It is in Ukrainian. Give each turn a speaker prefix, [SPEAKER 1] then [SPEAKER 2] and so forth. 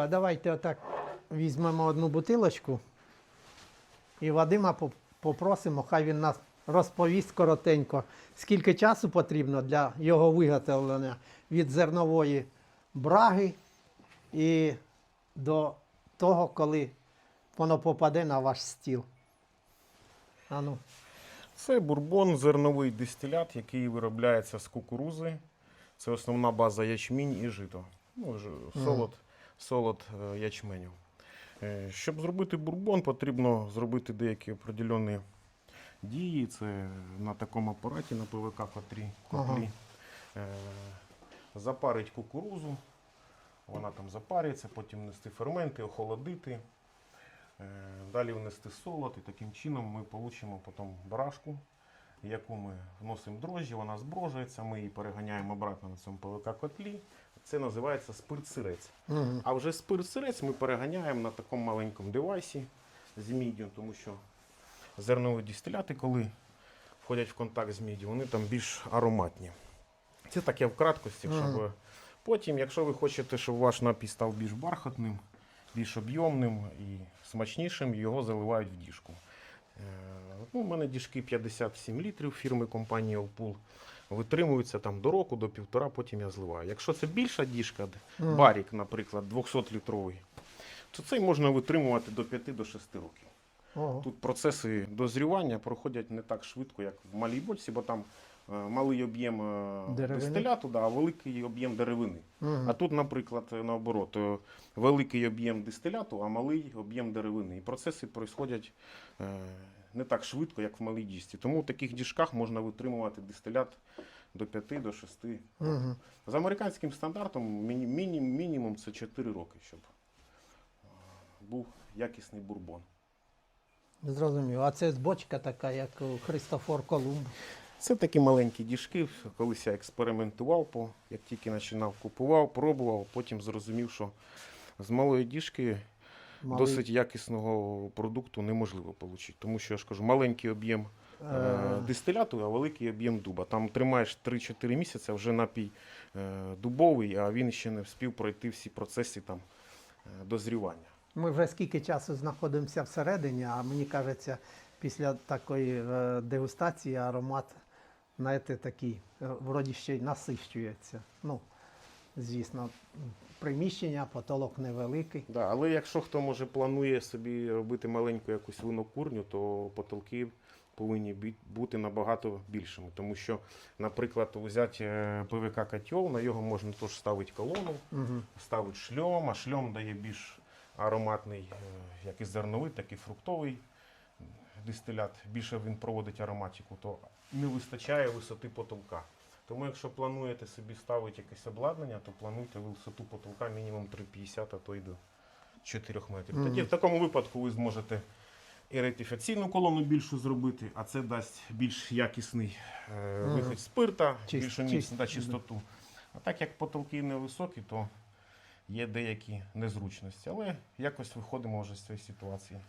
[SPEAKER 1] А давайте отак візьмемо одну бутилочку і Вадима попросимо, хай він нас розповість коротенько, скільки часу потрібно для його виготовлення від зернової браги і до того, коли воно попаде на ваш стіл. Ану.
[SPEAKER 2] Це бурбон, зерновий дистилят, який виробляється з кукурузи. Це основна база ячмінь і жито. Ну, солод, солод е, ячменю. Е, Щоб зробити бурбон, потрібно зробити деякі определені дії. Це на такому апараті на ПВК котрі,
[SPEAKER 1] Ага.
[SPEAKER 2] Е, Запарить кукурузу, вона там запарюється, потім внести ферменти, охолодити. Далі внести солод і таким чином ми отримаємо потім барашку, яку ми вносимо дрожжі, вона зброжується, ми її переганяємо обратно на цьому ПВК котлі. Це називається спирт-сирець.
[SPEAKER 1] Угу.
[SPEAKER 2] А вже спирт-сирець ми переганяємо на такому маленькому девайсі з міддю, тому що зернові дистиляти, коли входять в контакт з міддю, вони там більш ароматні. Це таке в краткості, щоб потім, якщо ви хочете, щоб ваш напій став більш бархатним, більш об'ємним і смачнішим, його заливають в діжку. Ну, у мене діжки 57 літрів фірми компанії Олпул. Витримуються там до року, до півтора, потім я зливаю. Якщо це більша діжка,
[SPEAKER 1] Мгм.
[SPEAKER 2] барік, наприклад, 200-літровий, то цей можна витримувати до 5-6 років.
[SPEAKER 1] Ого.
[SPEAKER 2] Тут процеси дозрівання проходять не так швидко, як в малій бочці, бо там е, малий об'єм е, дистиляту, да, а великий об'єм деревини.
[SPEAKER 1] Мгм.
[SPEAKER 2] А тут, наприклад, е, наоборот, е, великий об'єм дистиляту, а малий об'єм деревини. І процеси проходять е, не так швидко, як в малій діжці. Тому в таких діжках можна витримувати дистилят до 5 до 6
[SPEAKER 1] Мгм.
[SPEAKER 2] За американським стандартом міні, міні, мінімум це 4 роки, щоб е, був якісний бурбон.
[SPEAKER 1] Зрозумів. А це бочка така, як у Христофор Колумб.
[SPEAKER 2] Це такі маленькі діжки. Колись я експериментував, по, як тільки починав, купував, пробував, потім зрозумів, що з малої діжки
[SPEAKER 1] Малий,
[SPEAKER 2] досить якісного продукту неможливо отримати. Тому що я ж кажу, маленький об'єм е,
[SPEAKER 1] е,
[SPEAKER 2] дистиляту, а великий об'єм дуба. Там тримаєш 3-4 місяці, вже напій е, дубовий, а він ще не встиг пройти всі процеси там, е, дозрівання.
[SPEAKER 1] Ми вже скільки часу знаходимося всередині, а мені кажеться, після такої дегустації аромат, знаєте, такий, вроді ще й насищується. Ну, звісно, приміщення, потолок невеликий.
[SPEAKER 2] Да, але якщо хто може планує собі робити маленьку якусь винокурню, то потолки повинні бути набагато більшими. Тому що, наприклад, взяти е, ПВК котел, на його можна теж ставити колону,
[SPEAKER 1] Угу.
[SPEAKER 2] ставити шльом, а шльом дає більш ароматний, е, як і зерновий, так і фруктовий дистилят. Більше він проводить ароматику, то не вистачає висоти потолка. Тому якщо плануєте собі ставити якесь обладнання, то плануйте висоту потолка мінімум 3,50, а то й до 4 метрів.
[SPEAKER 1] Мгм.
[SPEAKER 2] Тоді в такому випадку ви зможете і ретифікаційну колону більшу зробити, а це дасть більш якісний е,
[SPEAKER 1] Мгм.
[SPEAKER 2] вихід спирта,
[SPEAKER 1] Чист-
[SPEAKER 2] більшу міць, да, чистоту. А так як потолки невисокі, то є деякі незручності. Але якось виходимо вже з цієї ситуації.